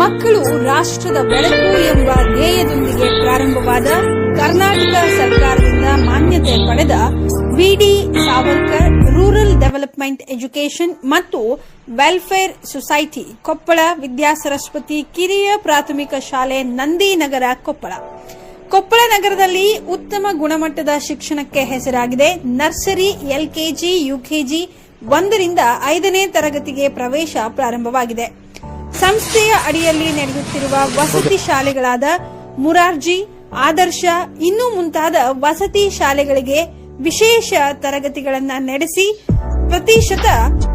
ಮಕ್ಕಳು ರಾಷ್ಟ್ರದ ಬೆಳಕು ಎಂಬ ಧ್ಯೇಯದೊಂದಿಗೆ ಪ್ರಾರಂಭವಾದ ಕರ್ನಾಟಕ ಸರ್ಕಾರದಿಂದ ಮಾನ್ಯತೆ ಪಡೆದ BD Savarkar rural development education ಮತ್ತು ವೆಲ್ಫೇರ್ ಸೊಸೈಟಿ ಕೊಪ್ಪಳ ವಿದ್ಯಾಸರಸ್ವತಿ ಕಿರಿಯ ಪ್ರಾಥಮಿಕ ಶಾಲೆ ನಂದಿನಗರ ಕೊಪ್ಪಳ. ಕೊಪ್ಪಳ ನಗರದಲ್ಲಿ ಉತ್ತಮ ಗುಣಮಟ್ಟದ ಶಿಕ್ಷಣಕ್ಕೆ ಹೆಸರಾಗಿದೆ. ನರ್ಸರಿ ಎಲ್ಕೆಜಿ ಯುಕೆಜಿ ಒಂದರಿಂದ ಐದನೇ ತರಗತಿಗೆ ಪ್ರವೇಶ ಪ್ರಾರಂಭವಾಗಿದೆ. ಸಂಸ್ಥೆಯ ಅಡಿಯಲ್ಲಿ ನಡೆಯುತ್ತಿರುವ ವಸತಿ ಶಾಲೆಗಳಾದ ಮುರಾರ್ಜಿ, ಆದರ್ಶ, ಇನ್ನೂ ಮುಂತಾದ ವಸತಿ ಶಾಲೆಗಳಿಗೆ ವಿಶೇಷ ತರಗತಿಗಳನ್ನ ನಡೆಸಿ ಪ್ರತಿಶತ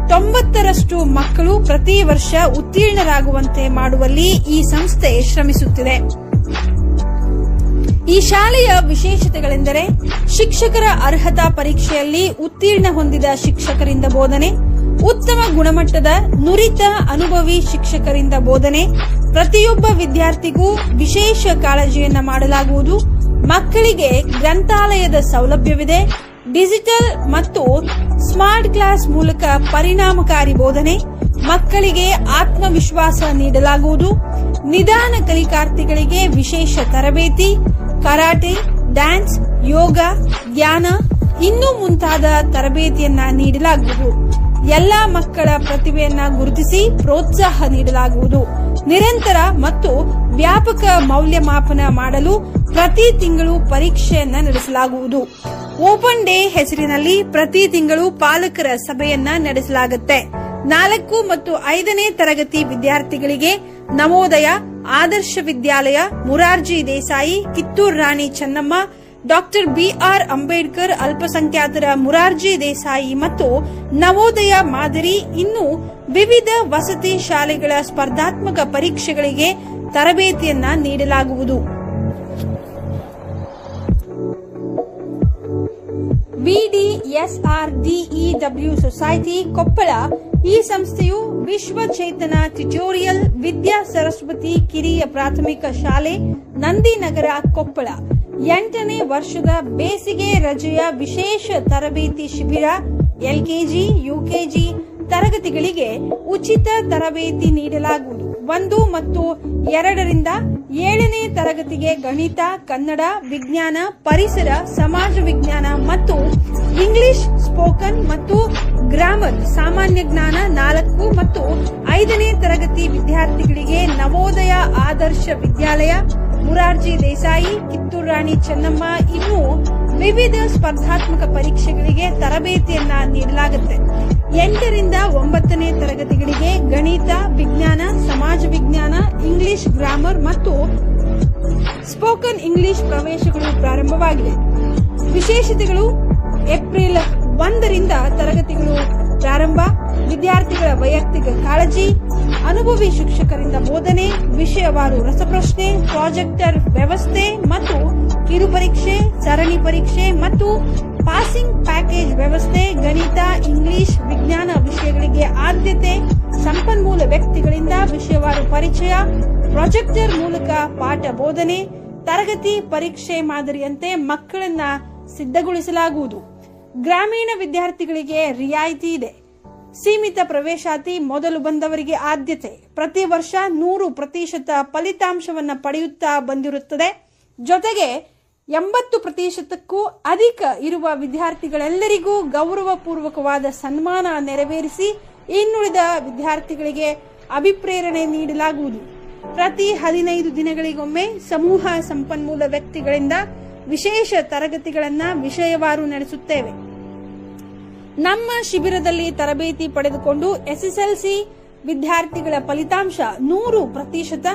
ತೊಂಬತ್ತರಷ್ಟು ಮಕ್ಕಳು ಪ್ರತಿ ವರ್ಷ ಉತ್ತೀರ್ಣರಾಗುವಂತೆ ಮಾಡುವಲ್ಲಿ ಈ ಸಂಸ್ಥೆ ಶ್ರಮಿಸುತ್ತಿದೆ. ಈ ಶಾಲೆಯ ವಿಶೇಷತೆಗಳೆಂದರೆ ಶಿಕ್ಷಕರ ಅರ್ಹತಾ ಪರೀಕ್ಷೆಯಲ್ಲಿ ಉತ್ತೀರ್ಣ ಹೊಂದಿದ ಶಿಕ್ಷಕರಿಂದ ಬೋಧನೆ ಉತ್ತಮ ಗುಣಮಟ್ಟದ ನುರಿತ ಅನುಭವಿ ಶಿಕ್ಷಕರಿಂದ ಬೋಧನೆ. ಪ್ರತಿಯೊಬ್ಬ ವಿದ್ಯಾರ್ಥಿಗೂ ವಿಶೇಷ ಕಾಳಜಿಯನ್ನ ಮಾಡಲಾಗುವುದು. ಮಕ್ಕಳಿಗೆ ಗ್ರಂಥಾಲಯದ ಸೌಲಭ್ಯವಿದೆ. ಡಿಜಿಟಲ್ ಮತ್ತು ಸ್ಮಾರ್ಟ್ ಕ್ಲಾಸ್ ಮೂಲಕ ಪರಿಣಾಮಕಾರಿ ಬೋಧನೆ. ಮಕ್ಕಳಿಗೆ ಆತ್ಮವಿಶ್ವಾಸ ನೀಡಲಾಗುವುದು. ನಿಧಾನ ಕಲಿಕಾರ್ಥಿಗಳಿಗೆ ವಿಶೇಷ ತರಬೇತಿ. ಕರಾಟೆ, ಡ್ಯಾನ್ಸ್, ಯೋಗ, ಧ್ಯಾನ ಇನ್ನೂ ಮುಂತಾದ ತರಬೇತಿಯನ್ನ ನೀಡಲಾಗುವುದು. ಎಲ್ಲಾ ಮಕ್ಕಳ ಪ್ರತಿಭೆಯನ್ನ ಗುರುತಿಸಿ ಪ್ರೋತ್ಸಾಹ ನೀಡಲಾಗುವುದು. ನಿರಂತರ ಮತ್ತು ವ್ಯಾಪಕ ಮೌಲ್ಯಮಾಪನ ಮಾಡಲು ಪ್ರತಿ ತಿಂಗಳು ಪರೀಕ್ಷೆಯನ್ನ ನಡೆಸಲಾಗುವುದು. ಓಪನ್ ಡೇ ಹೆಸರಿನಲ್ಲಿ ಪ್ರತಿ ತಿಂಗಳು ಪಾಲಕರ ಸಭೆಯನ್ನ ನಡೆಸಲಾಗುತ್ತೆ. ನಾಲ್ಕು ಮತ್ತು ಐದನೇ ತರಗತಿ ವಿದ್ಯಾರ್ಥಿಗಳಿಗೆ ನವೋದಯ, ಆದರ್ಶ ವಿದ್ಯಾಲಯ, ಮುರಾರ್ಜಿ ದೇಸಾಯಿ, ಕಿತ್ತೂರು ರಾಣಿ ಚೆನ್ನಮ್ಮ ಡಾಕ್ಟರ್ ಬಿಆರ್ ಅಂಬೇಡ್ಕರ್ ಅಲ್ಪಸಂಖ್ಯಾತರ ಮುರಾರ್ಜಿ ದೇಸಾಯಿ ಮತ್ತು ನವೋದಯ ಮಾದರಿ ಇನ್ನು ವಿವಿಧ ವಸತಿ ಶಾಲೆಗಳ ಸ್ಪರ್ಧಾತ್ಮಕ ಪರೀಕ್ಷೆಗಳಿಗೆ ತರಬೇತಿಯನ್ನ ನೀಡಲಾಗುವುದು. ವಿಡಿಎಸ್ಆರ್ಡಿಇಡಬ್ಲ್ಯೂ ಸೊಸೈಟಿ ಕೊಪ್ಪಳ ಈ ಸಂಸ್ಥೆಯು ವಿಶ್ವ ಚೇತನ ಟ್ಯುಟೋರಿಯಲ್ ವಿದ್ಯಾ ಸರಸ್ವತಿ ಕಿರಿಯ ಪ್ರಾಥಮಿಕ ಶಾಲೆ ನಂದಿನಗರ ಕೊಪ್ಪಳ ಎಂಟನೇ ವರ್ಷದ ಬೇಸಿಗೆ ರಜೆಯ ವಿಶೇಷ ತರಬೇತಿ ಶಿಬಿರ, ಎಲ್ಕೆಜಿ, ಯುಕೆಜಿ ತರಗತಿಗಳಿಗೆ ಉಚಿತ ತರಬೇತಿ ನೀಡಲಾಗುವುದು. ಒಂದು ಮತ್ತು ಎರಡರಿಂದ ಏಳನೇ ತರಗತಿಗೆ ಗಣಿತ, ಕನ್ನಡ, ವಿಜ್ಞಾನ, ಪರಿಸರ, ಸಮಾಜ ವಿಜ್ಞಾನ ಮತ್ತು ಇಂಗ್ಲಿಷ್ ಸ್ಪೋಕನ್ ಮತ್ತು ಗ್ರಾಮರ್, ಸಾಮಾನ್ಯ ಜ್ಞಾನ ನಾಲ್ಕು ಮತ್ತು ಐದನೇ ತರಗತಿ ವಿದ್ಯಾರ್ಥಿಗಳಿಗೆ ನವೋದಯ ಆದರ್ಶ ವಿದ್ಯಾಲಯ ಮುರಾರ್ಜಿ ದೇಸಾಯಿ, ಕಿತ್ತೂರು ರಾಣಿ ಚೆನ್ನಮ್ಮ ಇನ್ನು ವಿವಿಧ ಸ್ಪರ್ಧಾತ್ಮಕ ಪರೀಕ್ಷೆಗಳಿಗೆ ತರಬೇತಿಯನ್ನ ನೀಡಲಾಗುತ್ತೆ. ಎಂಟರಿಂದ ಒಂಬತ್ತನೇ ತರಗತಿಗಳಿಗೆ ಗಣಿತ, ವಿಜ್ಞಾನ, ಸಮಾಜ ವಿಜ್ಞಾನ, ಇಂಗ್ಲಿಷ್, ಗ್ರಾಮರ್ ಮತ್ತು ಸ್ಪೋಕನ್ ಇಂಗ್ಲಿಷ್ ಪ್ರವೇಶಗಳು ಪ್ರಾರಂಭವಾಗಿವೆ. ವಿಶೇಷತೆಗಳು ಏಪ್ರಿಲ್ ಒಂದರಿಂದ ತರಗತಿಗಳು ಪ್ರಾರಂಭ. ವಿದ್ಯಾರ್ಥಿಗಳ ವೈಯಕ್ತಿಕ ಕಾಳಜಿ ಅನುಭವಿ ಶಿಕ್ಷಕರಿಂದ ಬೋಧನೆ, ವಿಷಯವಾರು ರಸಪ್ರಶ್ನೆ, ಪ್ರಾಜೆಕ್ಟರ್ ವ್ಯವಸ್ಥೆ ಮತ್ತು ಕಿರು ಪರೀಕ್ಷೆ, ಸರಣಿ ಪರೀಕ್ಷೆ ಮತ್ತು ಪಾಸಿಂಗ್ ಪ್ಯಾಕೇಜ್ ವ್ಯವಸ್ಥೆ, ಗಣಿತ, ಇಂಗ್ಲಿಷ್, ವಿಜ್ಞಾನ ವಿಷಯಗಳಿಗೆ ಆದ್ಯತೆ, ಸಂಪನ್ಮೂಲ ವ್ಯಕ್ತಿಗಳಿಂದ ವಿಷಯವಾರು ಪರಿಚಯ, ಪ್ರಾಜೆಕ್ಟರ್ ಮೂಲಕ ಪಾಠ ಬೋಧನೆ, ತರಗತಿ ಪರೀಕ್ಷೆ ಮಾದರಿಯಂತೆ ಮಕ್ಕಳನ್ನ ಸಿದ್ಧಗೊಳಿಸಲಾಗುವುದು. ಗ್ರಾಮೀಣ ವಿದ್ಯಾರ್ಥಿಗಳಿಗೆ ರಿಯಾಯಿತಿ ಇದೆ. ಸೀಮಿತ ಪ್ರವೇಶಾತಿ ಮೊದಲು ಬಂದವರಿಗೆ ಆದ್ಯತೆ. ಪ್ರತಿ ವರ್ಷ ನೂರು ಪ್ರತಿಶತ ಫಲಿತಾಂಶವನ್ನು ಪಡೆಯುತ್ತಾ ಬಂದಿರುತ್ತದೆ. ಜೊತೆಗೆ ಎಂಬತ್ತು ಪ್ರತಿಶತಕ್ಕೂ ಅಧಿಕ ಇರುವ ವಿದ್ಯಾರ್ಥಿಗಳೆಲ್ಲರಿಗೂ ಗೌರವಪೂರ್ವಕವಾದ ಸನ್ಮಾನ ನೆರವೇರಿಸಿ ಇನ್ನುಳಿದ ವಿದ್ಯಾರ್ಥಿಗಳಿಗೆ ಅಭಿಪ್ರೇರಣೆ ನೀಡಲಾಗುವುದು. ಪ್ರತಿ ಹದಿನೈದು ದಿನಗಳಿಗೊಮ್ಮೆ ಸಮೂಹ ಸಂಪನ್ಮೂಲ ವ್ಯಕ್ತಿಗಳಿಂದ ವಿಶೇಷ ತರಗತಿಗಳನ್ನು ವಿಷಯವಾರು ನಡೆಸುತ್ತೇವೆ. ನಮ್ಮ ಶಿಬಿರದಲ್ಲಿ ತರಬೇತಿ ಪಡೆದುಕೊಂಡು ಎಸ್ಎಸ್ಎಲ್ಸಿ ವಿದ್ಯಾರ್ಥಿಗಳ ಫಲಿತಾಂಶ ನೂರು ಪ್ರತಿಶತ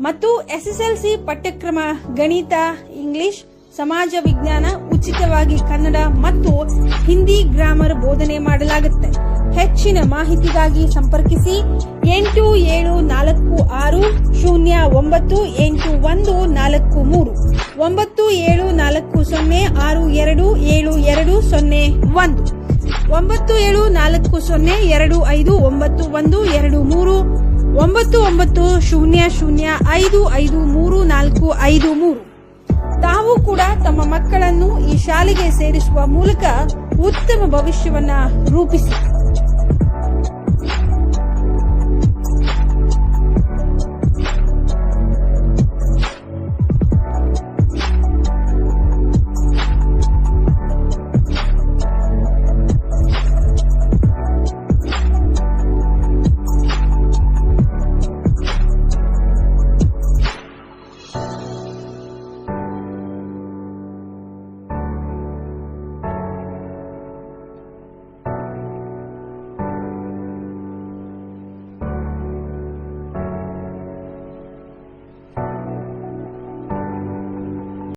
ಮತ್ತು ಎಸ್ಎಸ್ಎಲ್ಸಿ ಪಠ್ಯಕ್ರಮ ಗಣಿತ, ಇಂಗ್ಲಿಷ್, ಸಮಾಜ ವಿಜ್ಞಾನ, ಉಚಿತವಾಗಿ ಕನ್ನಡ ಮತ್ತು ಹಿಂದಿ ಗ್ರಾಮರ್ ಬೋಧನೆ ಮಾಡಲಾಗುತ್ತೆ. ಹೆಚ್ಚಿನ ಮಾಹಿತಿಗಾಗಿ ಸಂಪರ್ಕಿಸಿ ಎಂಟು ಏಳು ನಾಲ್ಕು ಆರು ಶೂನ್ಯ ಒಂಬತ್ತು ಎಂಟು ಒಂದು ನಾಲ್ಕು ಮೂರು. ಒಂಬತ್ತು ಏಳು ನಾಲ್ಕು ಸೊನ್ನೆ ಆರು ಎರಡು ಏಳು ಎರಡು ಸೊನ್ನೆ ಒಂದು. ಒಂಬತ್ತು ಏಳು ನಾಲ್ಕು ಸೊನ್ನೆ ಎರಡು ಐದು ಒಂಬತ್ತು ಒಂದು ಎರಡು ಮೂರು ಒಂಬತ್ತು ಒಂಬತ್ತು ಶೂನ್ಯ ಶೂನ್ಯ ಐದು ಐದು ಮೂರು ನಾಲ್ಕು ಐದು ಮೂರು. ತಾವು ಕೂಡ ತಮ್ಮ ಮಕ್ಕಳನ್ನು ಈ ಶಾಲೆಗೆ ಸೇರಿಸುವ ಮೂಲಕ ಉತ್ತಮ ಭವಿಷ್ಯವನ್ನ ರೂಪಿಸಿ.